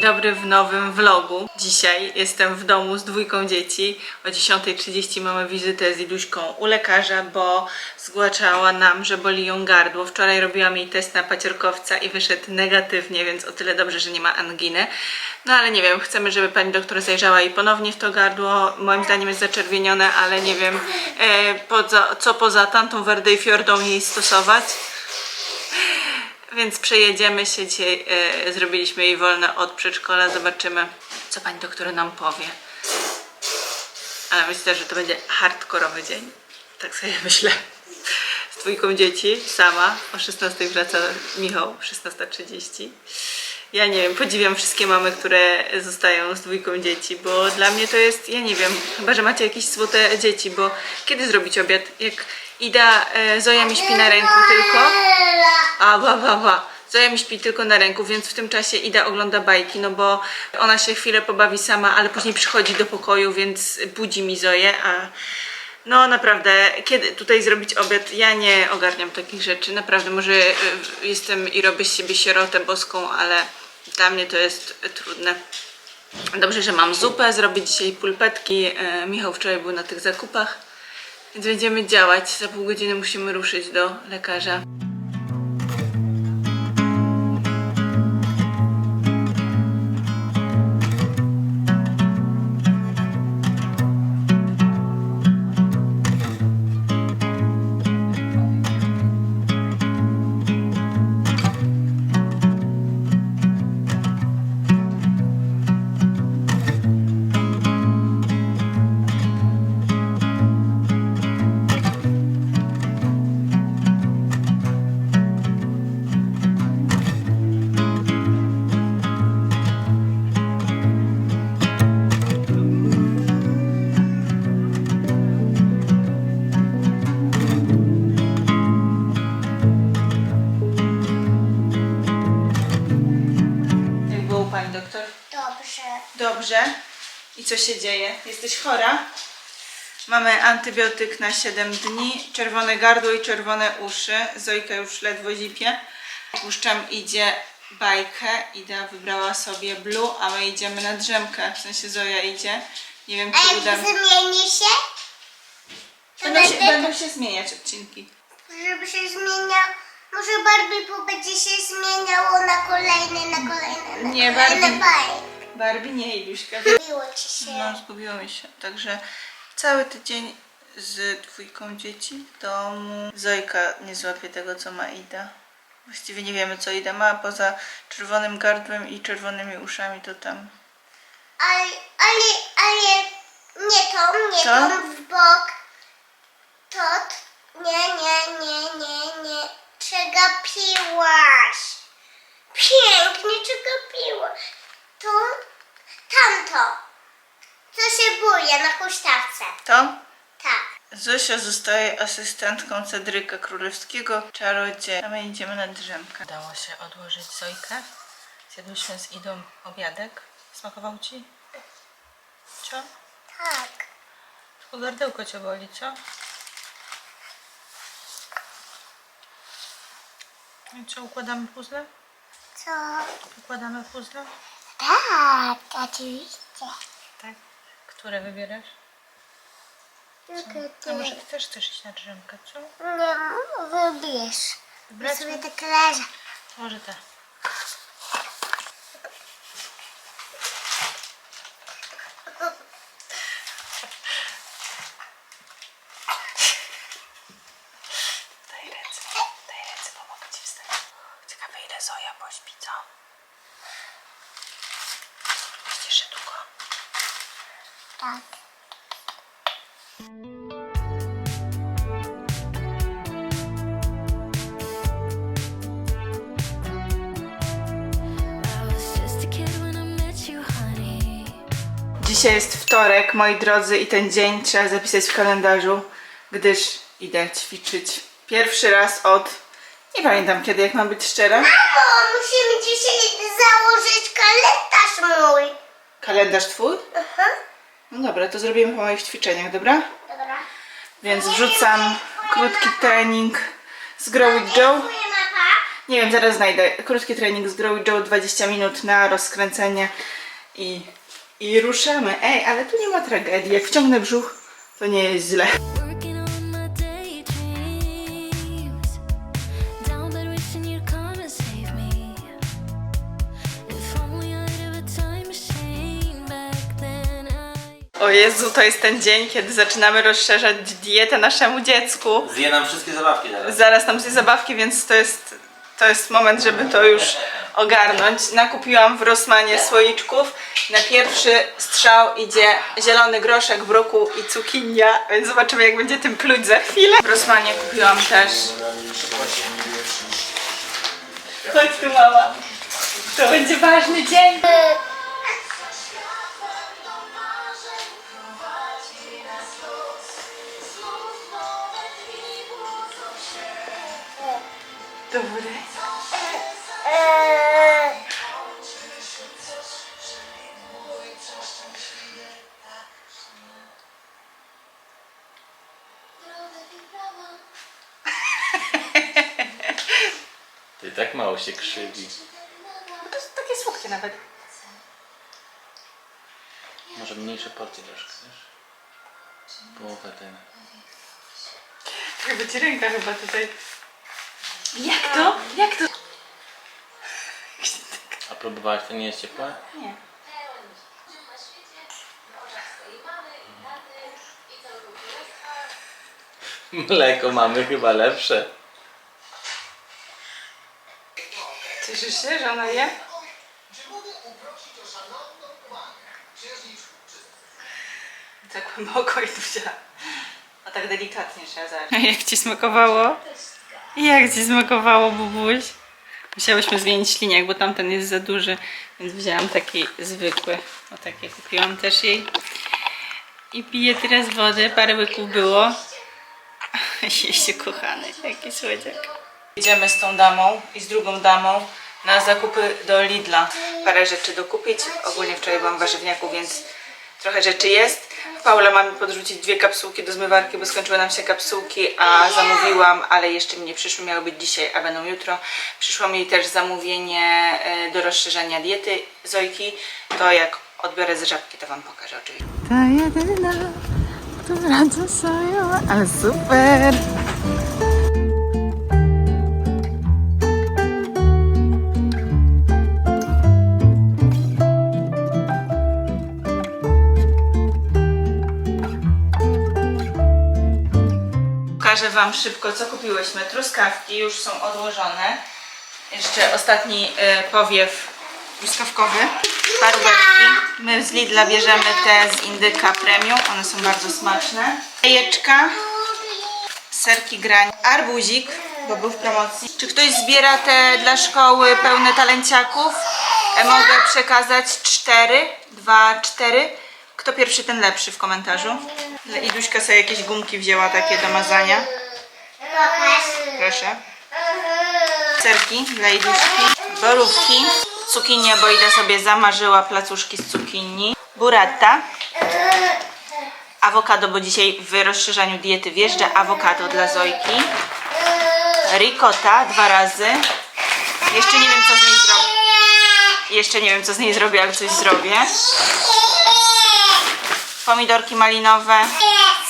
Dobry w nowym vlogu. Dzisiaj jestem w domu z dwójką dzieci. O 10.30 mamy wizytę z Iluśką u lekarza, bo zgłaszała nam, że boli ją gardło. Wczoraj robiłam jej test na paciorkowca i wyszedł negatywnie, więc o tyle dobrze, że nie ma anginy. No ale nie wiem, chcemy, żeby pani doktor zajrzała jej ponownie w to gardło. Moim zdaniem jest zaczerwienione, ale nie wiem, e, poza, co poza tamtą Werdejfjordą jej stosować. Więc przejedziemy się dzisiaj. E, zrobiliśmy jej wolne od przedszkola. Zobaczymy, co pani doktor nam powie. Ale myślę, że to będzie hardkorowy dzień. Tak sobie myślę. Z dwójką dzieci, sama. O 16 wraca Michał, 16.30. Ja nie wiem, podziwiam wszystkie mamy, które zostają z dwójką dzieci, bo dla mnie to jest, ja nie wiem, chyba, że macie jakieś złote dzieci, bo kiedy zrobić obiad? Jak Ida, e, Zoja mi śpi na ręku tylko, a, wa, wa, wa. Zoja mi śpi tylko na ręku, więc w tym czasie Ida ogląda bajki, no bo ona się chwilę pobawi sama, ale później przychodzi do pokoju, więc budzi mi Zoję, a no naprawdę, kiedy tutaj zrobić obiad? Ja nie ogarniam takich rzeczy, naprawdę, może y, jestem i robię z siebie sierotę boską, ale dla mnie to jest trudne. Dobrze, że mam zupę, zrobię dzisiaj pulpetki. E, Michał wczoraj był na tych zakupach, więc będziemy działać. Za pół godziny musimy ruszyć do lekarza. Co się dzieje? Jesteś chora? Mamy antybiotyk na 7 dni, czerwone gardło i czerwone uszy. Zojka już ledwo zipie. Puszczam idzie bajkę. Ida wybrała sobie blue, a my idziemy na drzemkę. W sensie Zoja idzie. Nie wiem, czy uda mi zmieni się? Będą się, będą się zmieniać odcinki. żeby się zmieniał, może Barbie będzie się zmieniało na kolejne, na kolejne, na Nie, kolejne Barbie. bajki. Barbie, nie Iluśka. Miło ci się. No, zgubiło mi się. Także cały tydzień z dwójką dzieci w domu. Zojka nie złapie tego, co ma Ida. Właściwie nie wiemy, co Ida ma, poza czerwonym gardłem i czerwonymi uszami, to tam. Ale, ale, ale nie tą, nie Co? tą w bok. To, t- nie, nie, nie, nie, nie. Przegapiłaś. Pięknie przegapiłaś. Tu, tamto. Co się buje na huśtawce. To? Tak. Zosia zostaje asystentką Cedryka Królewskiego, czarodzieja. A my idziemy na drzemkę. Udało się odłożyć Zojkę. Zjadłyśmy z Idą obiadek. Smakował Ci? Co? Tak. Tylko gardełko Cię boli, co? No I co, układamy puzzle? Co? Układamy puzzle? Tak, oczywiście. Tak. Które wybierasz? A ty. może Ty też chcesz iść na drzemkę, co? Nie, wybierz. Ja Wybrać? sobie tak leżę. Może te. Daj ręce, daj ręce, pomogę Ci wstać. Ciekawe ile Zoja pośpi, co? Myślisz, że długo? Tak. I was just a kid when I met you, honey. Dzisiaj jest wtorek, moi drodzy, i ten dzień trzeba zapisać w kalendarzu, gdyż idę ćwiczyć pierwszy raz od. Nie pamiętam kiedy, jak mam być szczera. Mamo, musimy dzisiaj założyć kalendarz mój. Kalendarz twój? Aha. No dobra, to zrobimy po moich ćwiczeniach, dobra? Dobra. Więc wrzucam krótki trening z Grow with Joe. Nie wiem, zaraz znajdę. Krótki trening z Grow Joe, 20 minut na rozkręcenie i, i ruszamy. Ej, ale tu nie ma tragedii. Jak wciągnę brzuch, to nie jest źle. Jezu, to jest ten dzień, kiedy zaczynamy rozszerzać dietę naszemu dziecku. Zje nam wszystkie zabawki teraz. Zaraz tam zje zabawki, więc to jest, to jest moment, żeby to już ogarnąć. Nakupiłam w Rossmanie słoiczków. Na pierwszy strzał idzie zielony groszek, brokuł i cukinia, więc zobaczymy jak będzie tym pluć za chwilę. W Rossmanie kupiłam też... Chodź tu mama. To będzie ważny dzień. Do wody. Eee, Ty tak mało się krzywi. To jest takie słodkie nawet. Może mniejsze porcje troszkę, wiesz? Połowę ten. Jakby ci ręka chyba tutaj. Jak to? Jak to? A próbowałaś to nie jest ciepłe? Nie. Mleko mamy chyba lepsze. Cieszysz się, że ona je? Tak głęboko i tu wzięła. A tak delikatnie trzeba zacząć. Jak ci smakowało? Jak ci smakowało, bubuś? Musiałyśmy zmienić śliniak, bo tamten jest za duży, więc wzięłam taki zwykły. O takie kupiłam też jej. I piję teraz wodę, parę łyków było. Jeździe kochany, jaki słodziak. Idziemy z tą damą i z drugą damą na zakupy do Lidla. Parę rzeczy dokupić. Ogólnie wczoraj byłam w warzywniaku, więc trochę rzeczy jest. Paula ma mi podrzucić dwie kapsułki do zmywarki, bo skończyły nam się kapsułki, a zamówiłam, ale jeszcze mi nie przyszły, miały być dzisiaj, a będą jutro. Przyszło mi też zamówienie e, do rozszerzenia diety Zojki. To jak odbiorę z żabki, to Wam pokażę oczywiście. Ta jedyna, która dostała, ale super! Pokażę Wam szybko, co kupiłyśmy. Truskawki już są odłożone. Jeszcze ostatni e, powiew truskawkowy. Paróweczki. My z Lidla bierzemy te z Indyka Premium. One są bardzo smaczne. Jajeczka. Serki grań. Arbuzik, bo był w promocji. Czy ktoś zbiera te dla szkoły pełne talenciaków? E, mogę przekazać cztery. Dwa, cztery. Kto pierwszy, ten lepszy w komentarzu. Iduśka sobie jakieś gumki wzięła takie do mazania. Proszę. Serki dla Iduśki. Borówki. Cukinie, bo Ida sobie zamarzyła placuszki z cukinii. Burrata. Awokado, bo dzisiaj w rozszerzaniu diety wjeżdża awokado dla Zojki. Ricotta dwa razy. Jeszcze nie wiem co z niej zrobię. Jeszcze nie wiem co z niej zrobię, ale coś zrobię. Pomidorki malinowe,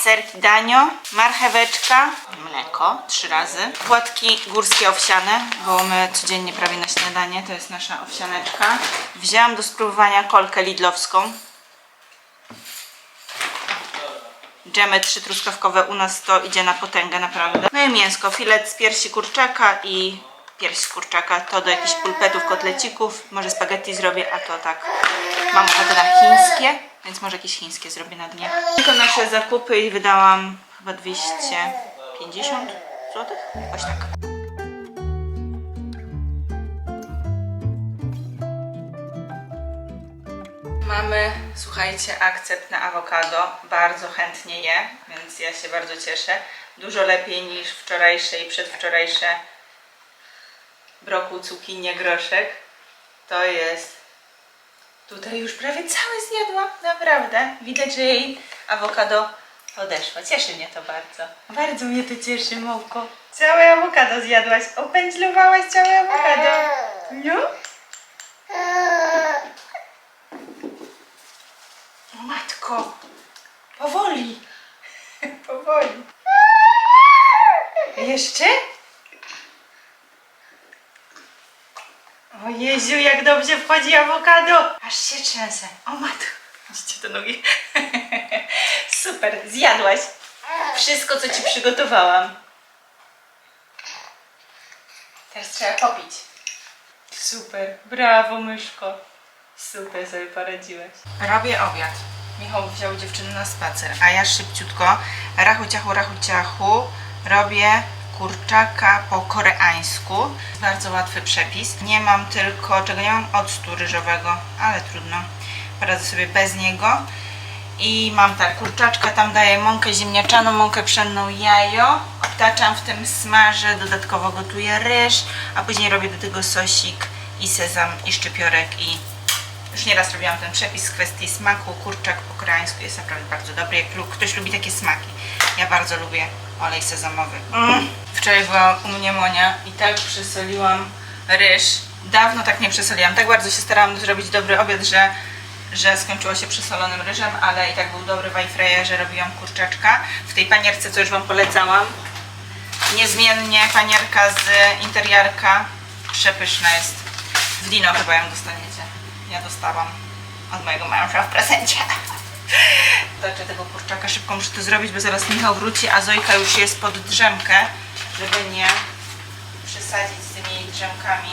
serki danio, marcheweczka, mleko trzy razy, płatki górskie owsiane, bo my codziennie prawie na śniadanie, to jest nasza owsianeczka. Wzięłam do spróbowania kolkę lidlowską. Dżemy trzy truskawkowe u nas to idzie na potęgę naprawdę. No i mięsko, filet z piersi kurczaka i pierś kurczaka. To do jakichś pulpetów, kotlecików. Może spaghetti zrobię, a to tak mam ochotę na chińskie, więc może jakieś chińskie zrobię na dnie. Tylko nasze zakupy i wydałam chyba 250 zł? Jakoś tak. Mamy, słuchajcie, akcept na awokado. Bardzo chętnie je, więc ja się bardzo cieszę. Dużo lepiej niż wczorajsze i przedwczorajsze brokuł, cukinie, groszek. To jest... Tutaj już prawie całe zjadła, naprawdę. Widać, że jej awokado Odeszła. Cieszy mnie to bardzo. Bardzo mnie to cieszy, Mołko. Całe awokado zjadłaś. Opędzlowałaś całe awokado. No? Matko. Powoli. Powoli. Jeszcze? O Jeziu, jak dobrze wchodzi awokado. Aż się trzęsę. O matko. Widzicie te nogi? Super, zjadłaś. Wszystko, co ci przygotowałam. Teraz trzeba popić. Super, brawo myszko. Super sobie poradziłeś. Robię obiad. Michał wziął dziewczynę na spacer, a ja szybciutko, rachu ciachu, rachu ciachu, robię kurczaka po koreańsku. Bardzo łatwy przepis. Nie mam tylko, czego nie mam? Octu ryżowego, ale trudno. Poradzę sobie bez niego. I mam tak, kurczaczka, tam daję mąkę ziemniaczaną, mąkę pszenną, jajo. Obtaczam w tym smażę, dodatkowo gotuję ryż, a później robię do tego sosik i sezam i szczypiorek i już nieraz robiłam ten przepis w kwestii smaku. Kurczak po koreańsku jest naprawdę bardzo dobry, jak ktoś lubi takie smaki. Ja bardzo lubię olej sezamowy. Mm. Wczoraj była u mnie Monia i tak przesoliłam ryż. Dawno tak nie przesoliłam. Tak bardzo się starałam zrobić dobry obiad, że, że skończyło się przesolonym ryżem, ale i tak był dobry wajfreje, że robiłam kurczaczka. W tej panierce, co już Wam polecałam. Niezmiennie panierka z interiarka. Przepyszna jest. W Dino chyba ją dostaniecie. Ja dostałam od mojego męża w prezencie. Zobaczę tego kurczaka, szybko muszę to zrobić, bo zaraz Michał wróci, a Zojka już jest pod drzemkę, żeby nie przesadzić z tymi drzemkami.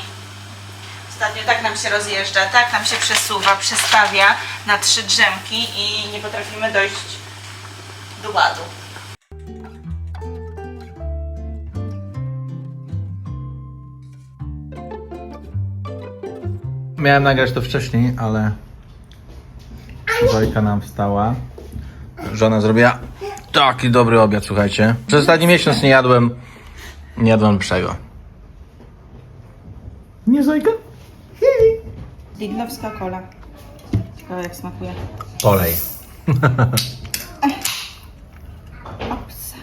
Ostatnio tak nam się rozjeżdża, tak nam się przesuwa, przestawia na trzy drzemki i nie potrafimy dojść do ładu. Miałem nagrać to wcześniej, ale Zojka nam wstała. Żona zrobiła taki dobry obiad, słuchajcie. Przez ostatni miesiąc nie jadłem, nie jadłem lepszego. Nie Zojka? Lidlowska kola. Ciekawe jak smakuje. Olej. Ops.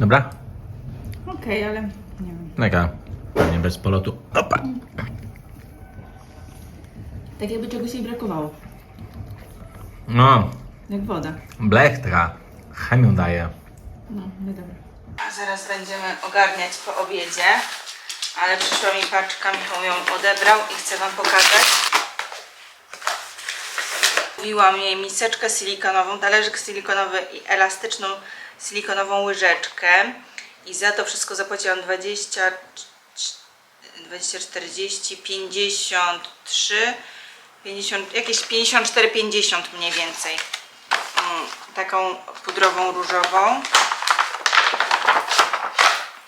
Dobra? Okej, ale nie. Taka, pewnie bez polotu. Opa. Tak jakby czegoś jej brakowało. No, Jak woda. blech taka chemią daje. No, no dobra. A zaraz będziemy ogarniać po obiedzie, ale przyszła mi paczka, Michał ją odebrał i chcę Wam pokazać. Kupiłam jej miseczkę silikonową, talerzyk silikonowy i elastyczną silikonową łyżeczkę. I za to wszystko zapłaciłam 20, 20 40, 53, 50, jakieś 54, 50 mniej więcej. Mm, taką pudrową różową.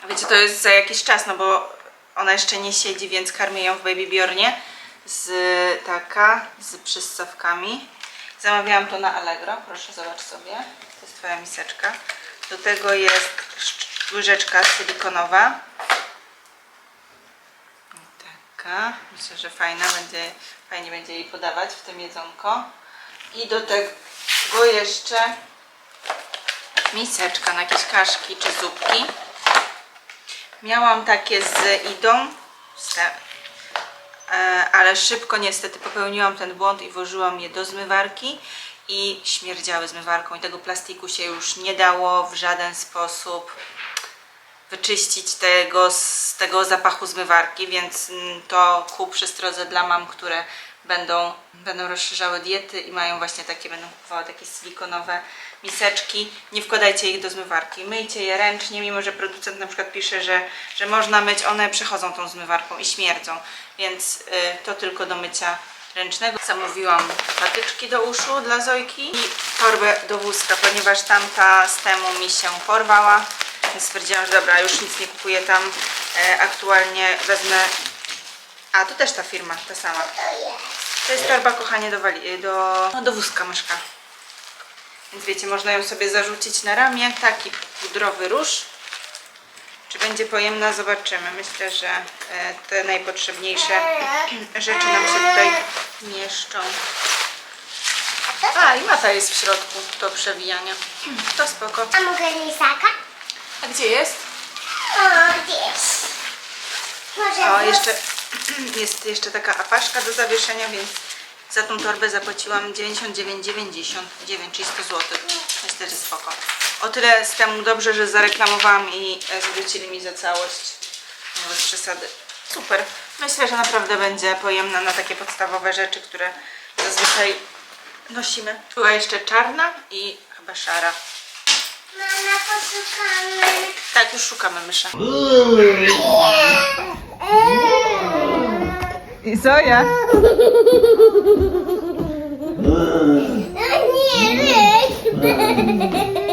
Wiecie, to jest za jakiś czas, no bo ona jeszcze nie siedzi, więc karmię ją w Baby Bjornie z taka, z przystawkami. Zamawiałam to na Allegro, proszę zobacz sobie. To jest Twoja miseczka. Do tego jest łyżeczka silikonowa. Taka. Myślę, że fajna, będzie, fajnie będzie jej podawać w tym jedzonko. I do tego jeszcze miseczka na jakieś kaszki czy zupki. Miałam takie z Idą, e, ale szybko niestety popełniłam ten błąd i włożyłam je do zmywarki i śmierdziały zmywarką i tego plastiku się już nie dało w żaden sposób wyczyścić tego, z tego zapachu zmywarki, więc mm, to ku przestrodze dla mam, które będą, będą rozszerzały diety i mają właśnie takie, będą kupowały takie silikonowe miseczki. Nie wkładajcie ich do zmywarki. Myjcie je ręcznie, mimo że producent na przykład pisze, że, że można myć, one przechodzą tą zmywarką i śmierdzą, więc y, to tylko do mycia ręcznego. Zamówiłam patyczki do uszu dla Zojki i torbę do wózka, ponieważ tamta z temu mi się porwała. Stwierdziłam, że dobra, już nic nie kupuję tam. E, aktualnie wezmę. A, to też ta firma, ta sama. To jest torba, kochanie, do, wali... do... No, do wózka myszka. Więc wiecie, można ją sobie zarzucić na ramię. Taki pudrowy róż. Czy będzie pojemna? Zobaczymy. Myślę, że e, te najpotrzebniejsze rzeczy nam się tutaj mieszczą. A, i mata jest w środku do przewijania. To spoko. A mogę lizaka? A gdzie jest? O, gdzieś. Może O, jeszcze jest jeszcze taka apaszka do zawieszenia, więc za tą torbę zapłaciłam 99,99, czyli 100 zł. Myślę, że spoko. O tyle z temu dobrze, że zareklamowałam i e, zwrócili mi za całość. No, bez przesady. Super. Myślę, że naprawdę będzie pojemna na takie podstawowe rzeczy, które zazwyczaj nosimy. Była jeszcze czarna i chyba szara. Mama, poszukamy. Tak, już szukamy mysza. I Zoja. O nie, Ryk!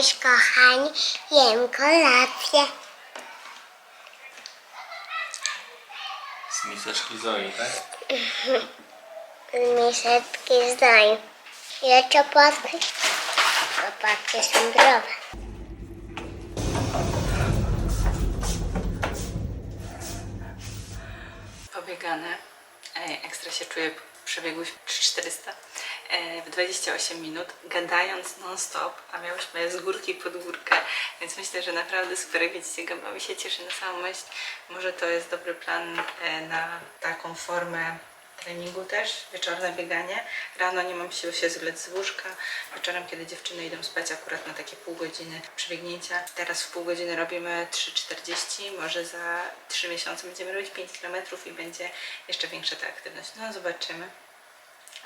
Cześć kochani, jem kolację. Z miseczki Zoi, tak? Z miseczki zdoj. Ile czopotki? Chłopaki są zdrowe. Pobiegane. E, Ekstra się czuję, przebiegłyśmy 400 e, w 28 minut, gadając non-stop, a miałyśmy z górki pod górkę, więc myślę, że naprawdę super, widzicie, gęba mi się cieszy na samą myśl. Może to jest dobry plan e, na taką formę treningu też, wieczorne bieganie. Rano nie mam siły się zlec z łóżka. Wieczorem, kiedy dziewczyny idą spać, akurat na takie pół godziny przebiegnięcia. Teraz w pół godziny robimy 3,40. Może za 3 miesiące będziemy robić 5 km i będzie jeszcze większa ta aktywność. No zobaczymy.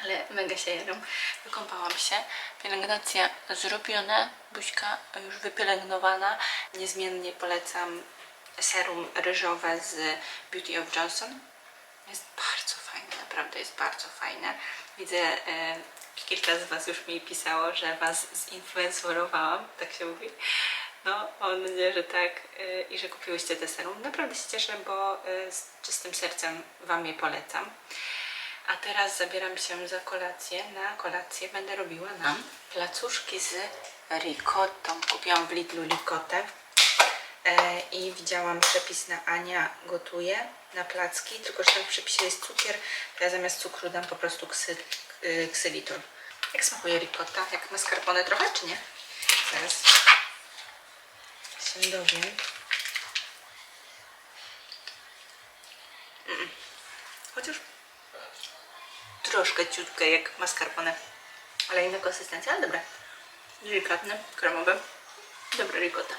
Ale mega się jadą. Wykąpałam się. Pielęgnacja zrobiona. Buźka już wypielęgnowana. Niezmiennie polecam serum ryżowe z Beauty of Johnson. Jest bardzo fajne, naprawdę jest bardzo fajne. Widzę, e, kilka z Was już mi pisało, że Was zinfluencerowałam, tak się mówi. No, mam nadzieję, że tak e, i że kupiłyście te serum. Naprawdę się cieszę, bo e, z czystym sercem Wam je polecam. A teraz zabieram się za kolację. Na kolację będę robiła nam placuszki z ricottą. Kupiłam w Lidlu ricottę. E, i widziałam przepis na Ania gotuje na placki, tylko że tam w przepisie jest cukier, ja zamiast cukru dam po prostu ksy, ksylitol. Jak smakuje ricotta? Jak mascarpone trochę, czy nie? Zaraz się dowiem. Mm. Chociaż troszkę ciutkę jak mascarpone, ale inna konsystencja, ale dobre. Delikatne, kremowe. Dobre ricotta.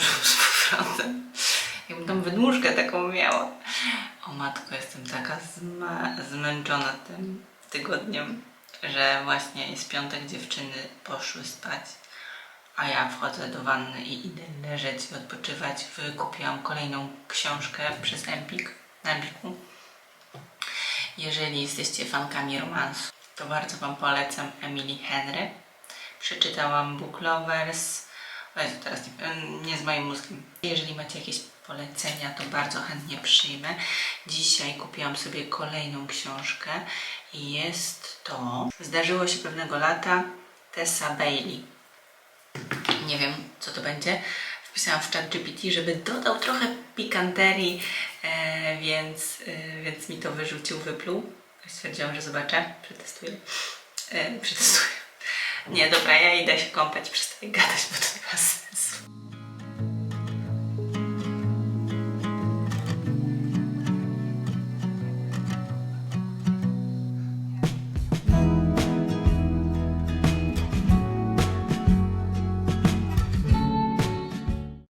Włożył z powrotem. Jakbym tą wydmuszkę taką miała. O matko, jestem taka zmęczona tym tygodniem, że właśnie jest piątek, dziewczyny poszły spać, a ja wchodzę do wanny i idę leżeć i odpoczywać. Wykupiłam kolejną książkę przez Empik, na Empiku. Jeżeli jesteście fankami romansu, to bardzo Wam polecam Emily Henry. Przeczytałam Book Lovers. O Jezu, teraz nie, nie z moim mózgiem. Jeżeli macie jakieś polecenia, to bardzo chętnie przyjmę. Dzisiaj kupiłam sobie kolejną książkę i jest to Zdarzyło się pewnego lata Tessa Bailey. Nie wiem, co to będzie. Wpisałam w chat GPT, żeby dodał trochę pikanterii, e, więc, e, więc mi to wyrzucił, wypluł. Stwierdziłam, że zobaczę, przetestuję. E, przetestuję. Nie, dobra, ja idę się kąpać, przestaję gadać, bo to nie ma sensu.